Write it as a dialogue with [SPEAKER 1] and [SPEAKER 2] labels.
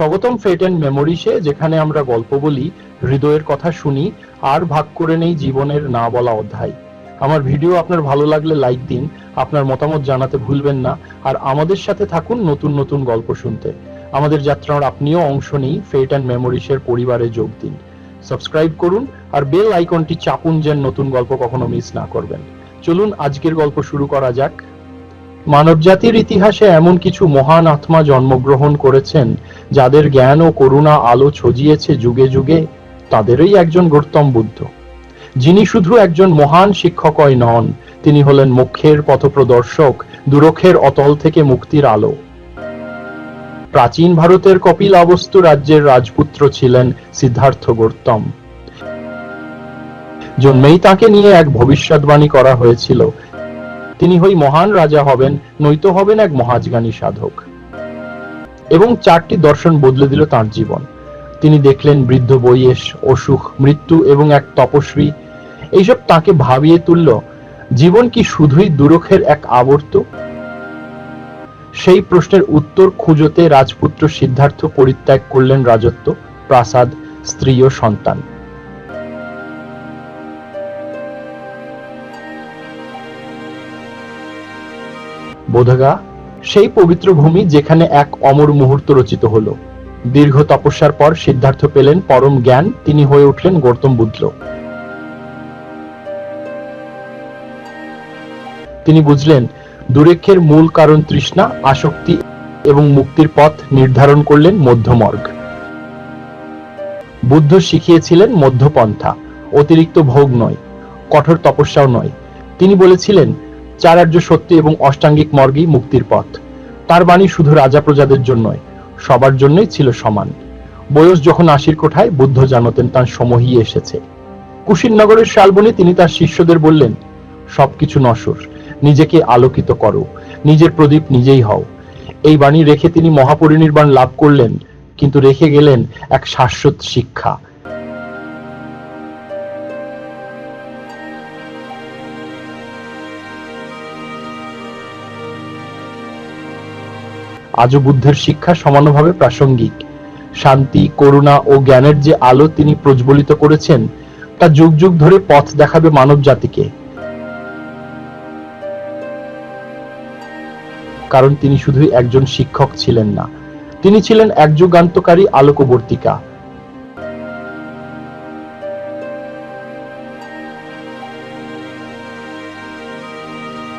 [SPEAKER 1] স্বাগতম ফেট অ্যান্ড মেমোরিসে যেখানে আমরা গল্প বলি, হৃদয়ের কথা শুনি, আর ভাগ করে নেই জীবনের না বলা অধ্যায়। আমার ভিডিও আপনার ভালো লাগলে লাইক দিন, আপনার মতামত জানাতে ভুলবেন না, আর আমাদের সাথে থাকুন নতুন নতুন গল্প শুনতে। আমাদের যাত্রার আপনিও অংশ নিই ফেট অ্যান্ড মেমোরিসের পরিবারে যোগ দিন। সাবস্ক্রাইব করুন, আর বেল আইকনটি চাপুন যেন নতুন গল্প কখনো মিস না করবেন। চলুন, আজকের গল্প শুরু করা যাক। মানবজাতির ইতিহাসে এমন কিছু মহান আত্মা জন্মগ্রহণ করেছেন, যাদের জ্ঞান ও করুণা আলো ছজিয়েছে যুগে যুগে, তাদেরই একজন গৌতম বুদ্ধ। যিনি শুধু একজন মহান শিক্ষকই নন, তিনি হলেন মুখ্যের পথপ্রদর্শক, দুরক্ষের অতল থেকে মুক্তির আলো। প্রাচীন ভারতের কপিল অবস্তু রাজ্যের রাজপুত্র ছিলেন সিদ্ধার্থ গৌতম। জন্মেই তাকে নিয়ে এক ভবিষ্যৎবাণী করা হয়েছিল তিনি হই মহান রাজা হবেন নয়তো হবেন এক মহাজগানী সাধক। এবং চারটি দর্শন বদলে দিল তার জীবন। তিনি দেখলেন বৃদ্ধ বয়স অসুখ, মৃত্যু এবং এক তপস্বী। এইসব তাকে ভাবিয়ে তুলল, জীবন কি শুধুই দুরখের এক আবর্ত? সেই প্রশ্নের উত্তর খুঁজতে রাজপুত্র সিদ্ধার্থ পরিত্যাগ করলেন রাজত্ব, প্রাসাদ, স্ত্রী ও সন্তান। বোধগা, সেই পবিত্র ভূমি যেখানে এক অমর মুহূর্ত রচিত হলো। দীর্ঘ তপস্যার পর সিদ্ধার্থ পেলেন পরম জ্ঞান, তিনি হয়ে উঠলেন গৌতম বুদ্ধ। তিনি বুঝলেন দুরেক্ষের মূল কারণ তৃষ্ণা, আসক্তি এবং মুক্তির পথ নির্ধারণ করলেন মধ্যমর্গ। বুদ্ধ শিখিয়েছিলেন মধ্যপন্থা, অতিরিক্ত ভোগ নয়, কঠোর তপস্যাও নয়। তিনি বলেছিলেন চারার্য সত্য এবং অষ্টাঙ্গিক মর্গই মুক্তির পথ। তার বাণী শুধু রাজা প্রজাদের জন্যই, সবার জন্যই ছিল সমান। বয়স যখন আশির কোঠায়, বুদ্ধ জানতেন তার সময়ই এসেছে। কুশিনগরের শালবনে তিনি তার শিষ্যদের বললেন, সবকিছু নশ্বর, নিজেকে আলোকিত করো, নিজের প্রদীপ নিজেই হও। এই বাণী রেখে তিনি মহাপরিনির্বাণ লাভ করলেন, কিন্তু রেখে গেলেন এক শাশ্বত শিক্ষা। আজও বুদ্ধের শিক্ষা সমানভাবে প্রাসঙ্গিক। শান্তি, করুণা ও জ্ঞানের যে আলো তিনি প্রজ্বলিত করেছেন, তা যুগ যুগ ধরে পথ দেখাবে মানব জাতিকে কারণ তিনি শুধুই একজন শিক্ষক ছিলেন না। তিনি ছিলেন এক যুগান্তকারী আলোকবর্তিকা।